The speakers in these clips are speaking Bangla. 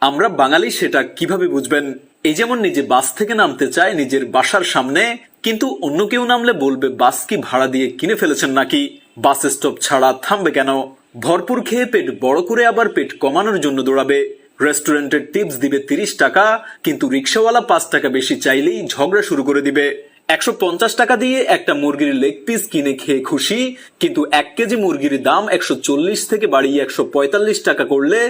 আমরা বাঙালি সেটা কীভাবে বুঝবেন? এই যেমন নিজে বাস থেকে নামতে চায় নিজের বাসার সামনে, কিন্তু অন্য কেউ নামলে বলবে, বাস কি ভাড়া দিয়ে কিনে ফেলেছেন নাকি? বাস স্টপ ছাড়া থামবে কেন? ভরপুর খেয়ে পেট বড় করে আবার পেট কমানোর জন্য দৌড়াবে। রেস্টুরেন্টের টিপস দিবে তিরিশ টাকা, কিন্তু রিক্সাওয়ালা পাঁচ টাকা বেশি চাইলেই ঝগড়া শুরু করে দিবে। একশো পঞ্চাশ টাকা দিয়ে একটা মুরগির লেগ পিস কিনে খেয়ে খুশি, কিন্তু এক কেজি মুরগির দাম একশো চল্লিশ থেকে বাড়িয়ে একশো পঁয়তাল্লিশ টাকা করলে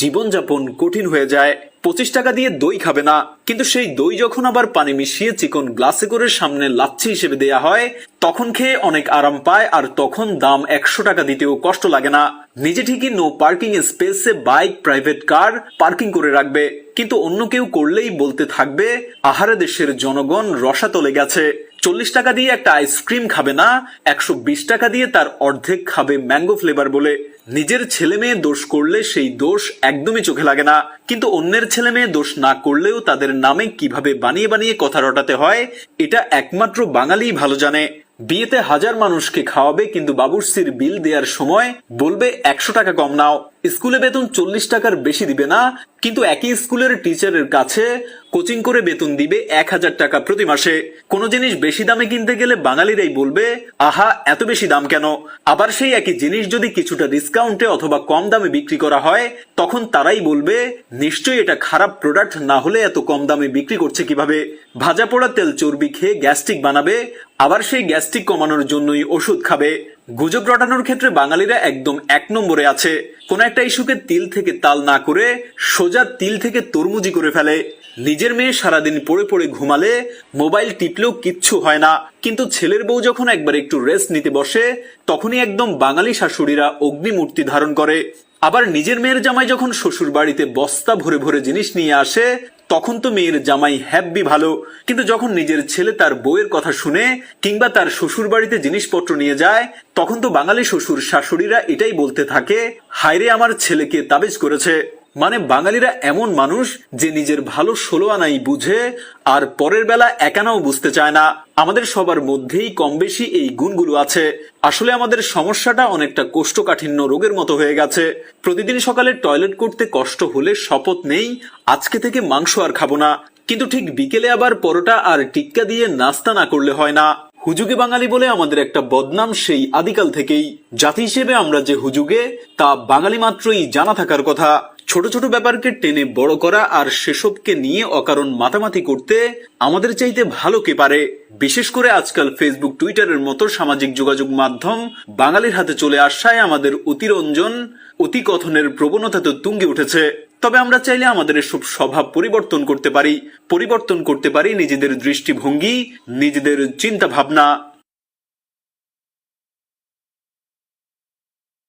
জীবনযাপন কঠিন হয়ে যায়। পঁচিশ টাকা দিয়ে দই খাবে না, কিন্তু সেই দই যখন আবার পানি মিশিয়ে চিকন গ্লাসে করে সামনে লাচ্ছি হিসেবে দেয়া হয়, তখন খেয়ে অনেক আরাম পায় আর তখন দাম একশো টাকা দিতেও কষ্ট লাগে না। নিজে ঠিকই নো পার্কিং স্পেসে বাইক প্রাইভেট কার পার্কিং করে রাখবে। কিন্তু অন্য কেউ করলেই বলতে থাকবে, আহারে দেশের জনগণ রসাতলে গেছে। চল্লিশ টাকা দিয়ে একটা আইসক্রিম খাবে না, একশো বিশ টাকা দিয়ে তার অর্ধেক খাবে ম্যাঙ্গো ফ্লেভার বলে। নিজের ছেলে মেয়ে দোষ করলে সেই দোষ একদমই চোখে লাগে না। কিন্তু অন্যের ছেলে মেয়ে দোষ না করলেও তাদের নামে কীভাবে বানিয়ে বানিয়ে কথা রটাতে হয়, এটা একমাত্র বাঙালিই ভালো জানে। বিয়েতে হাজার মানুষকে খাওয়াবে, কিন্তু বাবুর্সির বিল দেওয়ার সময় বলবে, একশো টাকা কম নাও। স্কুলে বেতন চল্লিশ টাকার বেশি দিবে না, কিন্তু একই স্কুলের টিচারের কাছে কোচিং করে বেতন দিবে এক হাজার টাকা প্রতি মাসে। কোনো জিনিস বেশি দামে কিনতে গেলে বাঙালিরাই বলবে, আহা, এত বেশি দাম কেন? আবার সেই একই জিনিস যদি কিছুটা ডিসকাউন্টে অথবা কম দামে বিক্রি করা হয়, তখন তারাই বলবে, নিশ্চয়ই এটা খারাপ প্রোডাক্ট না হলে এত কম দামে বিক্রি করছে কীভাবে? ভাজা পোড়া তেল চর্বি খেয়ে গ্যাস্ট্রিক বানাবে, আবার সেই গ্যাস্ট্রিক কমানোর জন্যই ওষুধ খাবে। গুজব রটানোর ক্ষেত্রে বাঙালিরা একদম এক নম্বরে আছে। কোন একটা ইস্যুকে তিল থেকে তাল না করে সোজা তিল থেকে তরমুজি করে ফেলে। নিজের মেয়ে সারাদিন পড়ে পড়ে ঘুমালে মোবাইল টিপলেও কিচ্ছু হয় না। কিন্তু ছেলের বউ যখন একবার একটু রেস্ট নিতে বসে, তখনই একদম বাঙালি শাশুড়িরা অগ্নিমূর্তি ধারণ করে। আবার নিজের মেয়ের জামাই যখন শ্বশুর বাড়িতে বস্তা ভরে ভরে জিনিস নিয়ে আসে, তখন তো মেয়ের জামাই হ্যাপি ভালো। কিন্তু যখন নিজের ছেলে তার বউয়ের কথা শুনে কিংবা তার শ্বশুর বাড়িতে জিনিসপত্র নিয়ে যায়, তখন তো বাঙালি শ্বশুর শাশুড়িরা এটাই বলতে থাকে, হায়রে আমার ছেলেকে তাবিজ করেছে। মানে বাঙালিরা এমন মানুষ যে নিজের ভালো ষোলো আনাই বুঝে আর পরের বেলা একানাও বুঝতে চায় না। আমাদের সবার মধ্যেই কম বেশি এই গুণগুলো আছে। আসলে আমাদের সমস্যাটা অনেকটা কোষ্ঠকাঠিন্য রোগের মতো হয়ে গেছে। প্রতিদিন সকালে টয়লেট করতে কষ্ট হলে শপথ নেই, আজকে থেকে মাংস আর খাব না। কিন্তু ঠিক বিকেলে আবার পরোটা আর টিক্কা দিয়ে নাস্তা না করলে হয় না। হুজুগে বাঙালি বলে আমাদের একটা বদনাম সেই আদিকাল থেকেই। জাতি হিসেবে আমরা যে হুজুগে, তা বাঙালি মাত্রই জানা থাকার কথা। ছোট ছোট ব্যাপারকে টেনে বড় করা আর সেসবকে নিয়ে অকারণ মাতামাতি করতে আমাদের চাইতে ভালো কে পারে। বিশেষ করে আজকাল ফেসবুক টুইটারের মতো সামাজিক যোগাযোগ মাধ্যম বাঙালির হাতে চলে আসায় আমাদের অতিরঞ্জন, অতিকথনের প্রবণতা তো তুঙ্গে উঠেছে। তবে আমরা চাইলে আমাদের এসব স্বভাব পরিবর্তন করতে পারি, পরিবর্তন করতে পারি নিজেদের দৃষ্টিভঙ্গি, নিজেদের চিন্তা ভাবনা